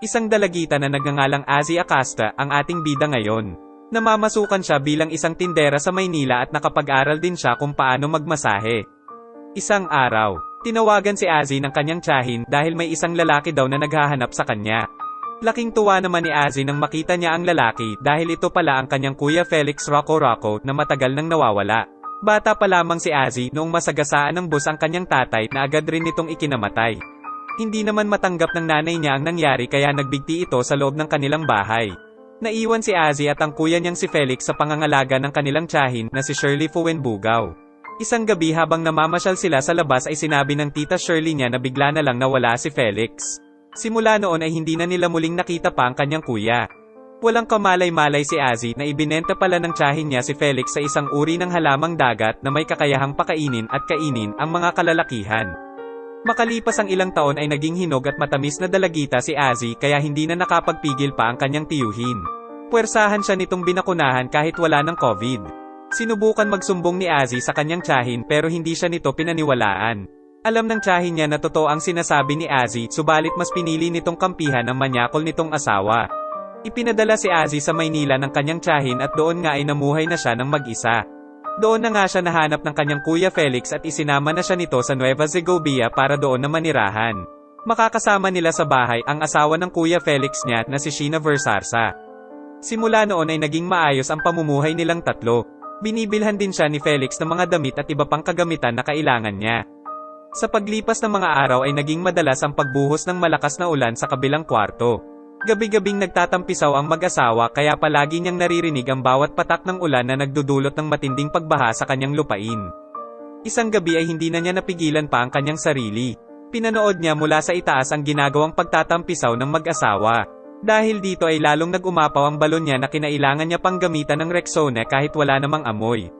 Isang dalagita na nagngangalang Azi Acasta ang ating bida ngayon. Namamasukan siya bilang isang tindera sa Maynila at nakapag-aral din siya kung paano magmasahe. Isang araw, tinawagan si Azi ng kanyang tiyahin dahil may isang lalaki daw na naghahanap sa kanya. Laking tuwa naman ni Azi nang makita niya ang lalaki dahil ito pala ang kanyang kuya Felix Rocco Rocco na matagal nang nawawala. Bata pa lamang si Azi noong masagasaan ng bus ang kanyang tatay na agad rin nitong ikinamatay. Hindi naman matanggap ng nanay niya ang nangyari kaya nagbigti ito sa loob ng kanilang bahay. Naiwan si Azi at ang kuya niyang si Felix sa pangangalaga ng kanilang tiyahin na si Shirley Fuenbugaw. Isang gabi habang namamasyal sila sa labas ay sinabi ng tita Shirley niya na bigla na lang nawala si Felix. Simula noon ay hindi na nila muling nakita pa ang kanyang kuya. Walang kamalay-malay si Azi na ibinenta pala ng tiyahin niya si Felix sa isang uri ng halamang dagat na may kakayahang pakainin at kainin ang mga kalalakihan. Makalipas ang ilang taon ay naging hinog at matamis na dalagita si Azi kaya hindi na nakapagpigil pa ang kanyang tiyuhin. Puwersahan siya nitong binakunahan kahit wala ng COVID. Sinubukan magsumbong ni Azi sa kanyang tiyahin pero hindi siya nito pinaniwalaan. Alam ng tiyahin niya na totoo ang sinasabi ni Azi subalit mas pinili nitong kampihan ang manyakol nitong asawa. Ipinadala si Azi sa Maynila ng kanyang tiyahin at doon nga ay namuhay na siya ng mag-isa. Doon na nga siya nahanap ng kanyang kuya Felix at isinama na siya nito sa Nueva Segovia para doon na manirahan. Makakasama nila sa bahay ang asawa ng kuya Felix niya na si Sheena Versarsa. Simula noon ay naging maayos ang pamumuhay nilang tatlo. Binibilhan din siya ni Felix ng mga damit at iba pang kagamitan na kailangan niya. Sa paglipas ng mga araw ay naging madalas ang pagbuhos ng malakas na ulan sa kabilang kwarto. Gabi-gabing nagtatampisaw ang mag-asawa kaya palagi niyang naririnig ang bawat patak ng ulan na nagdudulot ng matinding pagbaha sa kanyang lupain. Isang gabi ay hindi na niya napigilan pa ang kanyang sarili. Pinanood niya mula sa itaas ang ginagawang pagtatampisaw ng mag-asawa. Dahil dito ay lalong nagumapaw ang balon niya na kinailangan niya pang gamitan ng Rexona kahit wala namang amoy.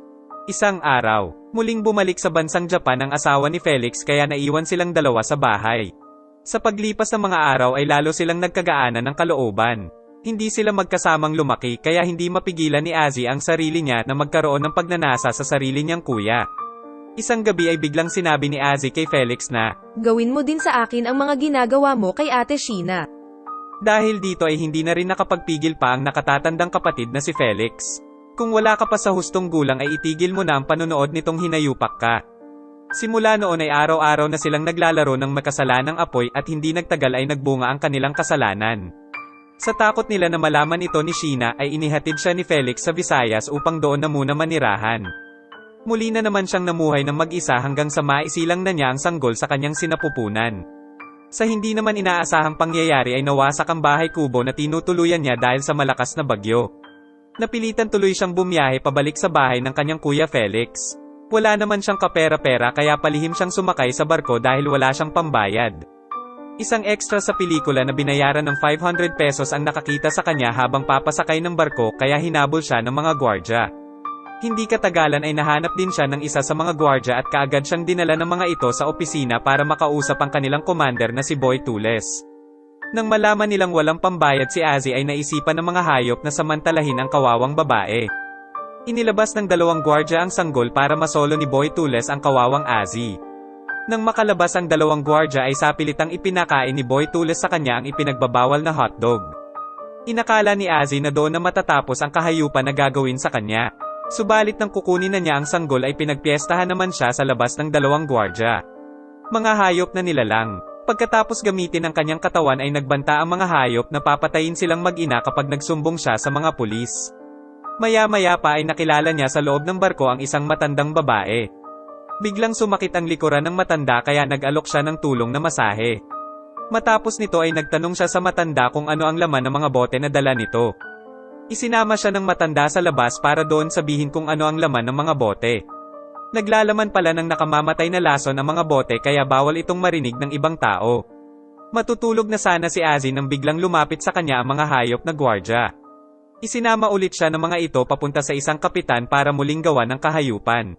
Isang araw, muling bumalik sa bansang Japan ang asawa ni Felix kaya naiwan silang dalawa sa bahay. Sa paglipas ng mga araw ay lalo silang nagkagaanan ng kalooban. Hindi sila magkasamang lumaki kaya hindi mapigilan ni Azzy ang sarili niya na magkaroon ng pagnanasa sa sarili niyang kuya. Isang gabi ay biglang sinabi ni Azzy kay Felix na, Gawin mo din sa akin ang mga ginagawa mo kay Ate Sheena. Dahil dito ay hindi na rin nakapagpigil pa ang nakatatandang kapatid na si Felix. Kung wala ka pa sa hustong gulang ay itigil mo na ang panonood nitong hinayupak ka. Simula noon ay araw-araw na silang naglalaro ng makasalanang apoy at hindi nagtagal ay nagbunga ang kanilang kasalanan. Sa takot nila na malaman ito ni Sheena ay inihatid siya ni Felix sa Visayas upang doon na muna manirahan. Muli na naman siyang namuhay ng mag-isa hanggang sa maisilang na niya ang sanggol sa kanyang sinapupunan. Sa hindi naman inaasahang pangyayari ay nawasak ang bahay kubo na tinutuluyan niya dahil sa malakas na bagyo. Napilitan tuloy siyang bumiyahe pabalik sa bahay ng kanyang kuya Felix. Wala naman siyang kapera-pera kaya palihim siyang sumakay sa barko dahil wala siyang pambayad. Isang extra sa pelikula na binayaran ng 500 pesos ang nakakita sa kanya habang papasakay ng barko kaya hinabol siya ng mga gwardya. Hindi katagalan ay nahanap din siya ng isa sa mga gwardya at kaagad siyang dinala ng mga ito sa opisina para makausap ang kanilang commander na si Boy Tules. Nang malaman nilang walang pambayad si Azzy ay naisipan ng mga hayop na samantalahin ang kawawang babae. Inilabas ng dalawang gwardya ang sanggol para masolo ni Boy Tules ang kawawang Azi. Nang makalabas ang dalawang gwardya ay sapilitang ipinakain ni Boy Tules sa kanya ang ipinagbabawal na hotdog. Inakala ni Azi na doon na matatapos ang kahayupan na gagawin sa kanya. Subalit nang kukunin na niya ang sanggol ay pinagpiestahan naman siya sa labas ng dalawang gwardya. Mga hayop na nilalang. Pagkatapos gamitin ang kanyang katawan ay nagbanta ang mga hayop na papatayin silang mag-ina kapag nagsumbong siya sa mga pulis. Maya-maya pa ay nakilala niya sa loob ng barko ang isang matandang babae. Biglang sumakit ang likuran ng matanda kaya nag-alok siya ng tulong na masahe. Matapos nito ay nagtanong siya sa matanda kung ano ang laman ng mga bote na dala nito. Isinama siya ng matanda sa labas para doon sabihin kung ano ang laman ng mga bote. Naglalaman pala ng nakamamatay na lason ang mga bote kaya bawal itong marinig ng ibang tao. Matutulog na sana si Azzy nang biglang lumapit sa kanya ang mga hayop na gwardya. Isinama ulit siya ng mga ito papunta sa isang kapitan para muling gawa ng kahayupan.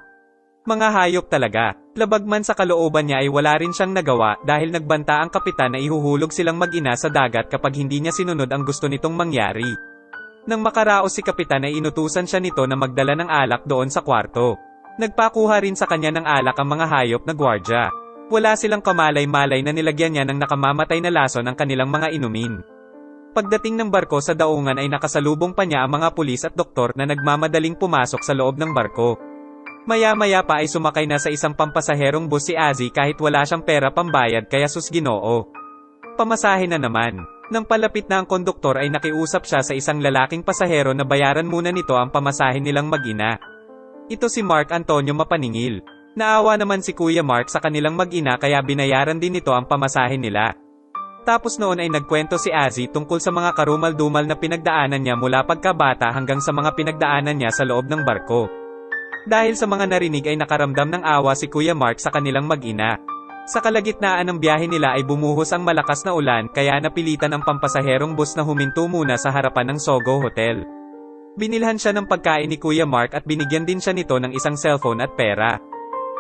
Mga hayop talaga, labag man sa kalooban niya ay wala rin siyang nagawa dahil nagbanta ang kapitan na ihuhulog silang mag-ina sa dagat kapag hindi niya sinunod ang gusto nitong mangyari. Nang makaraos si kapitan ay inutusan siya nito na magdala ng alak doon sa kwarto. Nagpakuha rin sa kanya ng alak ang mga hayop na gwardya. Wala silang kamalay-malay na nilagyan niya ng nakamamatay na lason ang kanilang mga inumin. Pagdating ng barko sa daungan ay nakasalubong pa niya ang mga pulis at doktor na nagmamadaling pumasok sa loob ng barko. Maya-maya pa ay sumakay na sa isang pampasaherong bus si Azzy kahit wala siyang pera pambayad kaya sus ginoo. Pamasahe na naman. Nang palapit na ang konduktor ay nakiusap siya sa isang lalaking pasahero na bayaran muna nito ang pamasahe nilang mag-ina. Ito si Mark Antonio Mapaningil. Naawa naman si Kuya Mark sa kanilang mag-ina kaya binayaran din nito ang pamasahe nila. Tapos noon ay nagkwento si Azzy tungkol sa mga karumal-dumal na pinagdaanan niya mula pagkabata hanggang sa mga pinagdaanan niya sa loob ng barko. Dahil sa mga narinig ay nakaramdam ng awa si Kuya Mark sa kanilang mag-ina. Sa kalagitnaan ng biyahe nila ay bumuhos ang malakas na ulan kaya napilitan ang pampasaherong bus na huminto muna sa harapan ng Sogo Hotel. Binilhan siya ng pagkain ni Kuya Mark at binigyan din siya nito ng isang cellphone at pera.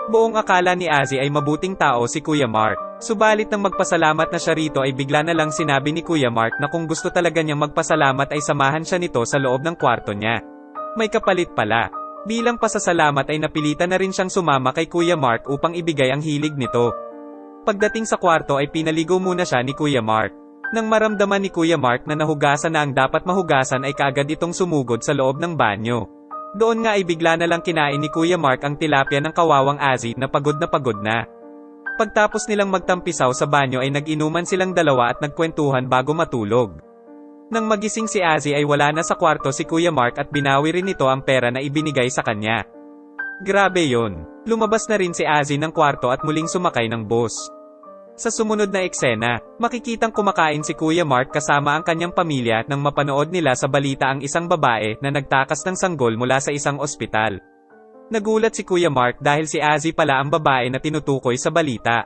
Buong akala ni Azzy ay mabuting tao si Kuya Mark. Subalit nang magpasalamat na siya rito ay bigla na lang sinabi ni Kuya Mark na kung gusto talaga niyang magpasalamat ay samahan siya nito sa loob ng kwarto niya. May kapalit pala. Bilang pasasalamat ay napilitan na rin siyang sumama kay Kuya Mark upang ibigay ang hilig nito. Pagdating sa kwarto ay pinaligo muna siya ni Kuya Mark. Nang maramdaman ni Kuya Mark na nahugasan na ang dapat mahugasan ay kaagad itong sumugod sa loob ng banyo. Doon nga ay bigla na lang kinain ni Kuya Mark ang tilapia ng kawawang Azzy na pagod na pagod na. Pagtapos nilang magtampisaw sa banyo ay nag-inuman silang dalawa at nagkwentuhan bago matulog. Nang magising si Azzy ay wala na sa kwarto si Kuya Mark at binawi rin nito ang pera na ibinigay sa kanya. Grabe yon. Lumabas na rin si Azzy ng kwarto at muling sumakay ng bus. Sa sumunod na eksena, makikitang kumakain si Kuya Mark kasama ang kanyang pamilya nang mapanood nila sa balita ang isang babae na nagtakas ng sanggol mula sa isang ospital. Nagulat si Kuya Mark dahil si Azzy pala ang babae na tinutukoy sa balita.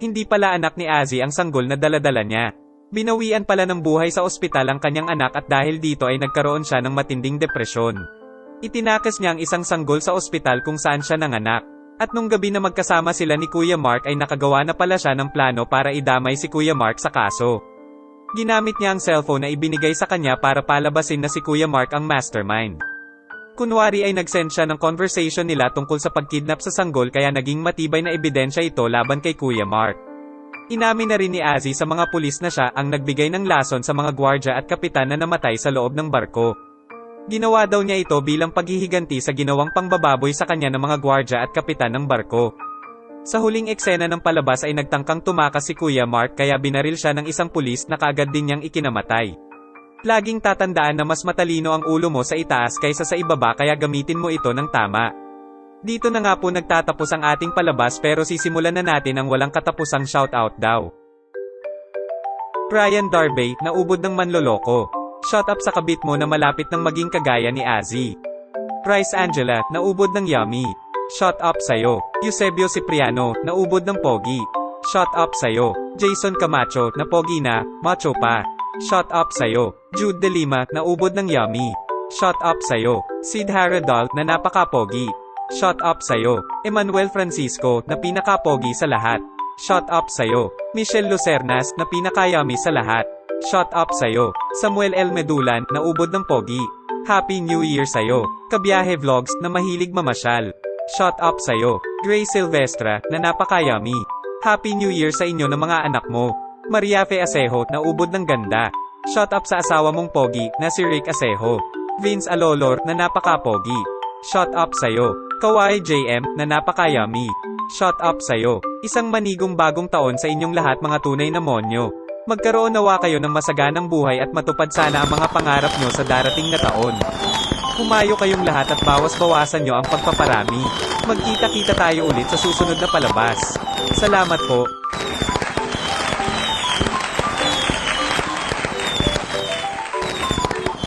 Hindi pala anak ni Azzy ang sanggol na daladala niya. Binawian pala ng buhay sa ospital ang kanyang anak at dahil dito ay nagkaroon siya ng matinding depresyon. Itinakas niya ang isang sanggol sa ospital kung saan siya nanganak. At nung gabi na magkasama sila ni Kuya Mark ay nakagawa na pala siya ng plano para idamay si Kuya Mark sa kaso. Ginamit niya ang cellphone na ibinigay sa kanya para palabasin na si Kuya Mark ang mastermind. Kunwari ay nagsend siya ng conversation nila tungkol sa pagkidnap sa sanggol kaya naging matibay na ebidensya ito laban kay Kuya Mark. Inamin na rin ni Azzy sa mga pulis na siya ang nagbigay ng lason sa mga gwardya at kapitan na namatay sa loob ng barko. Ginawa daw niya ito bilang paghihiganti sa ginawang pangbababoy sa kanya ng mga gwardya at kapitan ng barko. Sa huling eksena ng palabas ay nagtangkang tumakas si Kuya Mark kaya binaril siya ng isang pulis na kaagad din niyang ikinamatay. Laging tatandaan na mas matalino ang ulo mo sa itaas kaysa sa ibaba kaya gamitin mo ito ng tama. Dito na nga po nagtatapos ang ating palabas pero sisimulan na natin ang walang katapusang shoutout daw. Ryan Darby, naubod ng manloloko. Shut up sa kabit mo na malapit ng maging kagaya ni Azzy. Price Angela, naubod ng yummy. Shut up sa'yo. Eusebio Cipriano, naubod ng pogi. Shut up sa'yo. Jason Camacho, na pogi na, macho pa. Shut up sa'yo. Jude De Lima, naubod ng yummy. Shut up sa'yo. Sid Haradal, na napaka-pogi. Shut up sa'yo. Emmanuel Francisco, na pinaka-pogi sa lahat. Shut up sa'yo. Michelle Lucernas, na pinaka-yummy sa lahat. Shut up sa'yo. Samuel L. Medulan, na ubod ng pogi. Happy New Year sa'yo. Kabiyahe Vlogs, na mahilig mamasyal. Shut up sa'yo. Gray Silvestra, na napaka-yummy. Happy New Year sa inyo ng mga anak mo. Mariafe Asejo, na ubod ng ganda. Shut up sa asawa mong pogi, na si Rick Asejo. Vince Alolor, na napaka-pogi. Shut up sa'yo. Kawai JM, na napaka-yummy. Shut up sa'yo. Isang manigong bagong taon sa inyong lahat mga tunay na monyo. Magkaroon nawa kayo ng masaganang buhay at matupad sana ang mga pangarap nyo sa darating na taon. Kumayo kayong lahat at bawas-bawasan nyo ang pagpaparami. Magkita-kita tayo ulit sa susunod na palabas. Salamat po.